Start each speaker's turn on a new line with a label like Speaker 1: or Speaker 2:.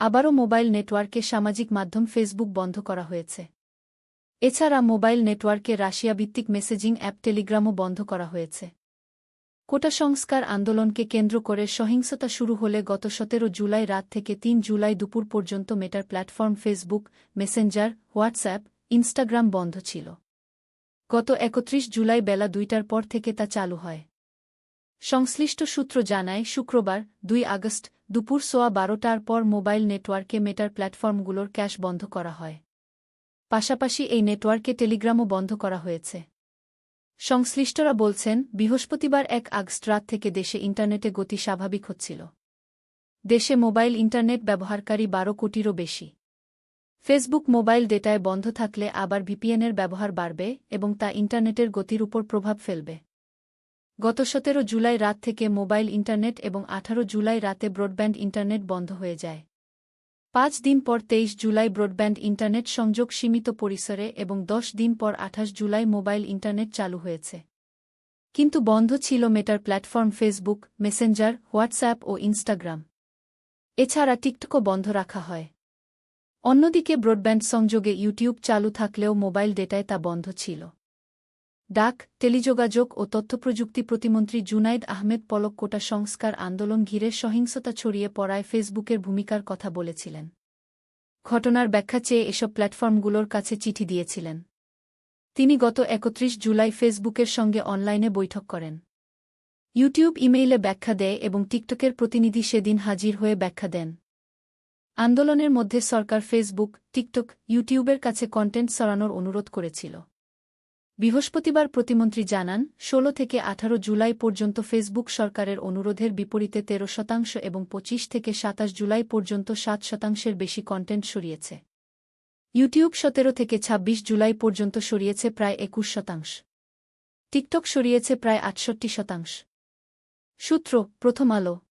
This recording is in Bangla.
Speaker 1: আবারও মোবাইল নেটওয়ার্কে সামাজিক মাধ্যম ফেসবুক বন্ধ করা হয়েছে। এছাড়া মোবাইল নেটওয়ার্কে রাশিয়া ভিত্তিক মেসেজিং অ্যাপ টেলিগ্রামও বন্ধ করা হয়েছে। কোটা সংস্কার আন্দোলনকে কেন্দ্র করে সহিংসতা শুরু হলে গত সতেরো জুলাই রাত থেকে তিন জুলাই দুপুর পর্যন্ত মেটার platform Facebook, Messenger, WhatsApp, Instagram বন্ধ ছিল। গত একত্রিশ জুলাই বেলা দুইটার পর থেকে তা চালু হয়। সংশ্লিষ্ট সূত্র জানায়, শুক্রবার, দুই আগস্ট, দুপুর সোয়া বারোটার পর মোবাইল নেটওয়ার্কে মেটার প্ল্যাটফর্মগুলোর ক্যাশ বন্ধ করা হয়। পাশাপাশি এই নেটওয়ার্কে টেলিগ্রামও বন্ধ করা হয়েছে। সংশ্লিষ্টরা বলছেন, বৃহস্পতিবার এক আগস্ট রাত থেকে দেশে ইন্টারনেটে গতি স্বাভাবিক হচ্ছিল। দেশে মোবাইল ইন্টারনেট ব্যবহারকারী বারো কোটিরও বেশি। ফেসবুক মোবাইল ডেটায় বন্ধ থাকলে আবার ভিপিএনের ব্যবহার বাড়বে এবং তা ইন্টারনেটের গতির উপর প্রভাব ফেলবে। গত সতেরো জুলাই রাত থেকে মোবাইল ইন্টারনেট এবং আঠারো জুলাই রাতে ব্রডব্যান্ড ইন্টারনেট বন্ধ হয়ে যায়। পাঁচ দিন পর তেইশ জুলাই ব্রডব্যান্ড ইন্টারনেট সংযোগ সীমিত পরিসরে এবং দশ দিন পর আঠাশ জুলাই মোবাইল ইন্টারনেট চালু হয়েছে। কিন্তু বন্ধ ছিল মেটার প্ল্যাটফর্ম ফেসবুক, মেসেঞ্জার, হোয়াটসঅ্যাপ ও ইনস্টাগ্রাম। এছাড়া টিকটকও বন্ধ রাখা হয়। অন্যদিকে ব্রডব্যান্ড সংযোগে ইউটিউব চালু থাকলেও মোবাইল ডেটায় তা বন্ধ ছিল। ডাক, টেলিযোগাযোগ ও তথ্যপ্রযুক্তি প্রতিমন্ত্রী জুনাইদ আহমেদ পলক কোটা সংস্কার আন্দোলন ঘিরে সহিংসতা ছড়িয়ে পড়ায় ফেসবুকের ভূমিকার কথা বলেছিলেন। ঘটনার ব্যাখ্যা চেয়ে এসব প্ল্যাটফর্মগুলোর কাছে চিঠি দিয়েছিলেন। তিনি গত একত্রিশ জুলাই ফেসবুকের সঙ্গে অনলাইনে বৈঠক করেন। ইউটিউব ইমেইলে ব্যাখ্যা দেয় এবং টিকটকের প্রতিনিধি সেদিন হাজির হয়ে ব্যাখ্যা দেন। আন্দোলনের মধ্যে সরকার ফেসবুক, টিকটক, ইউটিউবের কাছে কন্টেন্ট সরানোর অনুরোধ করেছিল। বৃহস্পতিবার প্রতিমন্ত্রী জানান ১৬ থেকে ১৮ জুলাই পর্যন্ত ফেসবুক সরকারের অনুরোধের বিপরীতে ১৩ শতাংশ এবং ২৫ থেকে ২৭ জুলাই পর্যন্ত সাত শতাংশের বেশি কন্টেন্ট সরিয়েছে। ইউটিউব সতেরো থেকে ২৬ জুলাই পর্যন্ত সরিয়েছে প্রায় একুশ শতাংশ। টিকটক সরিয়েছে প্রায় আটষট্টি শতাংশ। সূত্র, প্রথম আলো।